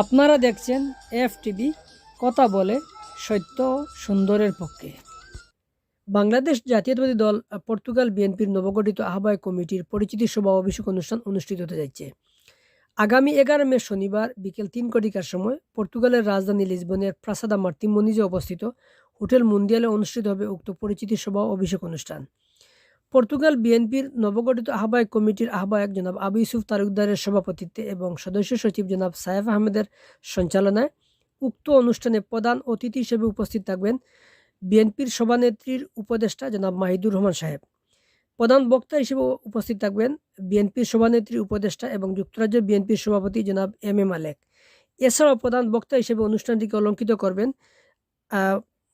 আপনারা দেখছেন F TV কথা বলে সত্য সুন্দরের পক্ষে। বাংলাদেশ জাতীয়তাবাদী দল পর্তুগাল বিএনপির নবগঠিত আহ্বায়ক কমিটির পরিচিতি সভা অভিষেক অনুষ্ঠান অনুষ্ঠিত হতে যাচ্ছে। আগামী এগারো মে শনিবার বিকেল তিন কোটিকার সময় পর্তুগালের রাজধানী লিসবনের প্রাসাদা মার্তিমনিজে অবস্থিত হোটেল মুন্দিয়ালে অনুষ্ঠিত হবে উক্ত পরিচিতি সভা অভিষেক অনুষ্ঠান। পর্তুগাল বিএনপির নবগঠিত আহ্বায়ক কমিটির আহ্বায়ক জনাব আবু ইউসুফ তালুকদারের সভাপতিত্বে এবং সদস্য সচিব জনাব সায়েফ আহমেদের সঞ্চালনায় উক্ত অনুষ্ঠানে প্রধান অতিথি হিসেবে উপস্থিত থাকবেন বিএনপির সভানেত্রীর উপদেষ্টা জনাব মাহিদুর রহমান সাহেব। প্রধান বক্তা হিসেবে উপস্থিত থাকবেন বিএনপির সভানেত্রীর উপদেষ্টা এবং যুক্তরাজ্য বিএনপির সভাপতি জনাব এম এ মালেক। এছাড়াও প্রধান বক্তা হিসেবে অনুষ্ঠানটিকে অলঙ্কিত করবেন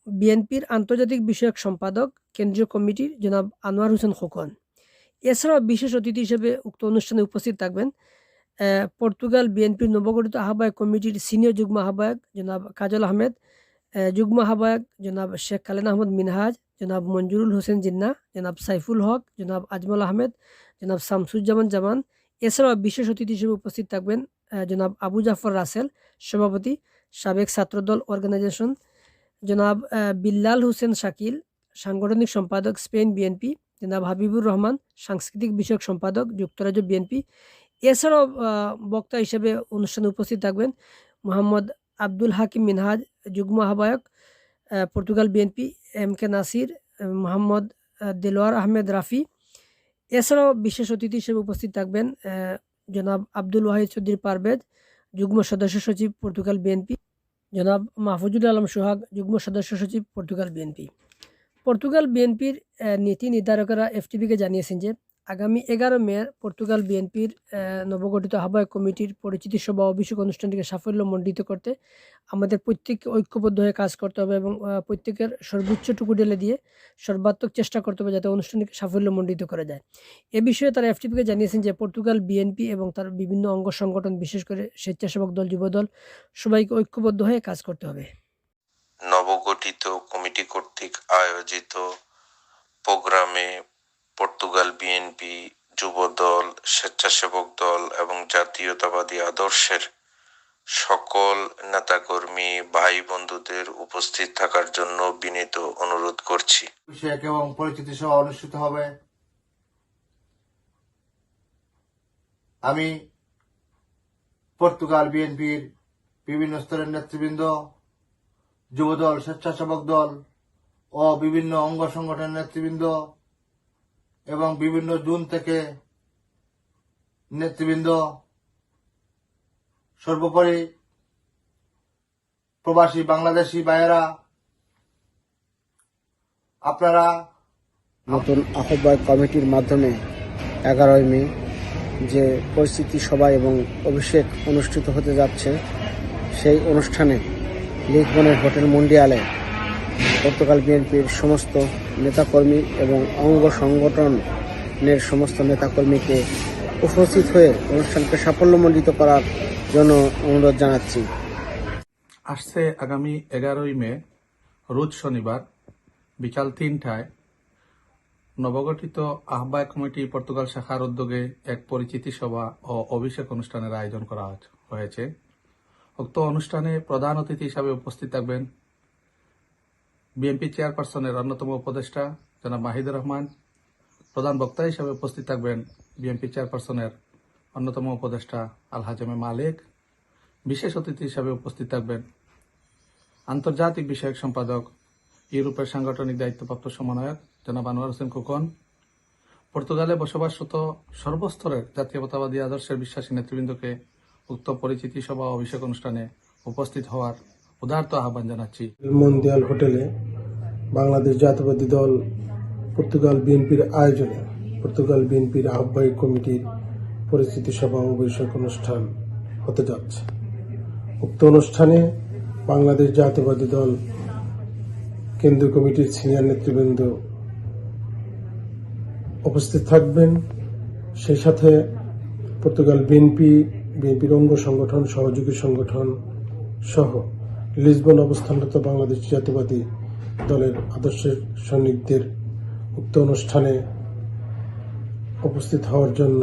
বিএনপির আন্তর্জাতিক বিষয়ক সম্পাদক কেন্দ্রীয় কমিটির জনাব আনোয়ার হোসেন খোকন। এছাড়াও বিশেষ অতিথি হিসেবে উক্ত অনুষ্ঠানে উপস্থিত থাকবেন পর্তুগাল বিএনপির নবগঠিত আহ্বায়ক কমিটির সিনিয়র যুগ্ম আহ্বায়ক জনাব কাজল আহমেদ আহ, যুগ্ম আহ্বায়ক জনাব শেখ কালেন আহমদ মিনহাজ জনাব মঞ্জুরুল হোসেন জিন্না জনাব সাইফুল হক জনাব আজমল আহমেদ জনাব শামসুজ্জামান জামান। এছাড়াও বিশেষ অতিথি হিসেবে উপস্থিত থাকবেন জনাব আবু জাফর রাসেল সভাপতি সাবেক ছাত্রদল অর্গানাইজেশন জনাব বিল্লাল হোসেন শাকিল সাংগঠনিক সম্পাদক স্পেন বিএনপি, জনাব হাবিবুর রহমান, সাংস্কৃতিক বিষয়ক সম্পাদক, যুক্তরাজ্য বিএনপি। এছাড়াও বক্তা হিসেবে অনুষ্ঠানে উপস্থিত থাকবেন মোহাম্মদ আব্দুল হাকিম মিনহাজ, যুগ্ম আহ্বায়ক Portugal BNP M K Nasir, Mohammad Delwar Ahmed Rafi. এছাড়াও বিশেষ অতিথি হিসেবে উপস্থিত থাকবেন জনাব আব্দুল ওয়াহিদ চৌধুরী পারভেজ, যুগ্ম সদস্য সচিব পর্তুগাল বিএনপি, জনাব মাহফুজুল আলম সোহাগ, যুগ্ম সদস্য সচিব পর্তুগাল বিএনপি। পর্তুগাল বিএনপির নীতি নির্ধারকেরা এফটিভিকে জানিয়েছেন যে, আগামী এগারো মে পর্তুগাল বিএনপির নবগঠিত আহ্বায়ক কমিটির পরিচিতি সভা অভিষেক অনুষ্ঠানটিকে সাফল্যমণ্ডিত করতে আমাদের প্রত্যেককে ঐক্যবদ্ধ হয়ে কাজ করতে হবে এবং প্রত্যেকের সর্বোচ্চটুকু ঢেলে দিয়ে সর্বাত্মক চেষ্টা করতে হবে যাতে অনুষ্ঠানটিকে সাফল্যমণ্ডিত করা যায়। এ বিষয়ে তারা এফটিপিকে জানিয়েছেন যে, পর্তুগাল বিএনপি এবং তার বিভিন্ন অঙ্গ সংগঠন, বিশেষ করে স্বেচ্ছাসেবক দল, যুবদল, সবাইকে ঐক্যবদ্ধ হয়ে কাজ করতে হবে। নবগঠিত কমিটি কর্তৃক আয়োজিত প্রোগ্রামে পর্তুগাল বিএনপি যুব দল স্বেচ্ছাসেবক দল এবং জাতীয়তাবাদী আদর্শের সকল নেতাকর্মী ভাই বন্ধুদের উপস্থিত থাকার জন্য বিনীত অনুরোধ করছি। এবং পরিচিতি সভা অনুষ্ঠিত হবে। আমি পর্তুগাল বিএনপির বিভিন্ন স্তরের নেতৃবৃন্দ যুবদল, স্বেচ্ছাসেবক দল ও বিভিন্ন অঙ্গ সংগঠনের নেতৃবৃন্দ এবং বিভিন্ন জুন থেকে নেতৃবৃন্দ, সর্বোপরি প্রবাসী বাংলাদেশি ভাইয়েরা, আপনারা নতুন আহ্বায়ক কমিটির মাধ্যমে এগারোই মে যে পরিস্থিতি সভা এবং অভিষেক অনুষ্ঠিত হতে যাচ্ছে, সেই অনুষ্ঠানে লিসবনের হোটেল মন্ডিয়ালে পর্তুগাল বিএনপির সমস্ত নেতাকর্মী এবং অঙ্গ সংগঠনের সমস্ত নেতাকর্মীকে উপস্থিত হয়ে অনুষ্ঠানকে সাফল্যমণ্ডিত করার জন্য অনুরোধ জানাচ্ছি। আসছে আগামী এগারোই মে, রোজ শনিবার, বিকাল তিনটায় নবগঠিত আহ্বায়ক কমিটি পর্তুগাল শাখার উদ্যোগে এক পরিচিতি সভা ও অভিষেক অনুষ্ঠানের আয়োজন করা হয়েছে। উক্ত অনুষ্ঠানে প্রধান অতিথি হিসাবে উপস্থিত থাকবেন বিএনপি চেয়ারপারসনের অন্যতম উপদেষ্টা জনাব মাহিদুর রহমান। প্রধান বক্তা হিসাবে উপস্থিত থাকবেন বিএনপি চেয়ারপারসনের অন্যতম উপদেষ্টা আলহাজ এম মালিক। বিশেষ অতিথি হিসাবে উপস্থিত থাকবেন আন্তর্জাতিক বিষয়ক সম্পাদক, ইউরোপের সাংগঠনিক দায়িত্বপ্রাপ্ত সমন্বয়ক জনাব আনোয়ার হোসেন খোকন, পর্তুগালে বসবাসরত সর্বস্তরের জাতীয়তাবাদী আদর্শের বিশ্বাসী নেতৃবৃন্দকে উক্ত পরিচিতি সভা অভিষেক অনুষ্ঠানে উপস্থিত হওয়ার উদার্ত আহ্বান জানাচ্ছি। মন্দিয়াল হোটেলে বাংলাদেশ জাতীয়বাদী দল, পর্তুগাল বিএনপির আয়োজনে পর্তুগাল বিএনপির আহ্বায়ক কমিটির পরিস্থিতি সভা বৈঠক অনুষ্ঠান হতে যাচ্ছে। উক্ত অনুষ্ঠানে বাংলাদেশ জাতীয়বাদী দল কেন্দ্রীয় কমিটির সিনিয়র নেতৃবৃন্দ উপস্থিত থাকবেন। সেই সাথে পর্তুগাল বিএনপি বিএনপির অঙ্গ সংগঠন, সহযোগী সংগঠন সহ লিসবন অবস্থানরত বাংলাদেশ জাতীয়বাদী দলের আদর্শের সৈনিকদের উক্ত অনুষ্ঠানে উপস্থিত হওয়ার জন্য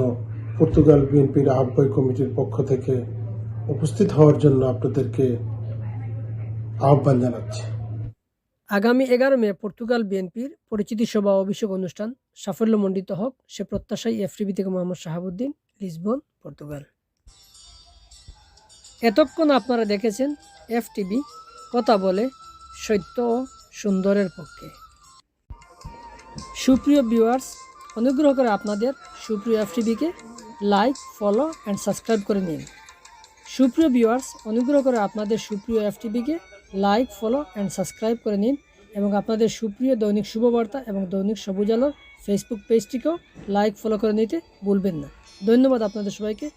পর্তুগাল বিএনপির আহ্বায়ক কমিটির পক্ষ থেকে উপস্থিত হওয়ার জন্য আপনাদেরকে আহ্বান জানাচ্ছি। আগামী এগারো মে পর্তুগাল বিএনপির পরিচিতি সভা অভিষেক অনুষ্ঠান সাফল্যমণ্ডিত হোক, সে প্রত্যাশাই এফটিভি থেকে মোহাম্মদ শাহাবুদ্দিন, লিসবন, পর্তুগাল। এতক্ষণ আপনারা দেখেছেন এফটিভি, কথা বলে সত্য ও সুন্দরের পক্ষে। সুপ্রিয় ভিউয়ার্স অনুগ্রহ করে আপনাদের সুপ্রিয় এফটিভিকে লাইক ফলো অ্যান্ড সাবস্ক্রাইব করে নিন। সুপ্রিয় ভিউয়ার্স অনুগ্রহ করে আপনাদের সুপ্রিয় এফটিভিকে লাইক ফলো অ্যান্ড সাবস্ক্রাইব করে নিন এবং আপনাদের সুপ্রিয় দৈনিক শুভবার্তা এবং দৈনিক সবুজ আলোর ফেসবুক পেজটিকেও লাইক ফলো করে নিতে ভুলবেন না। ধন্যবাদ আপনাদের সবাইকে।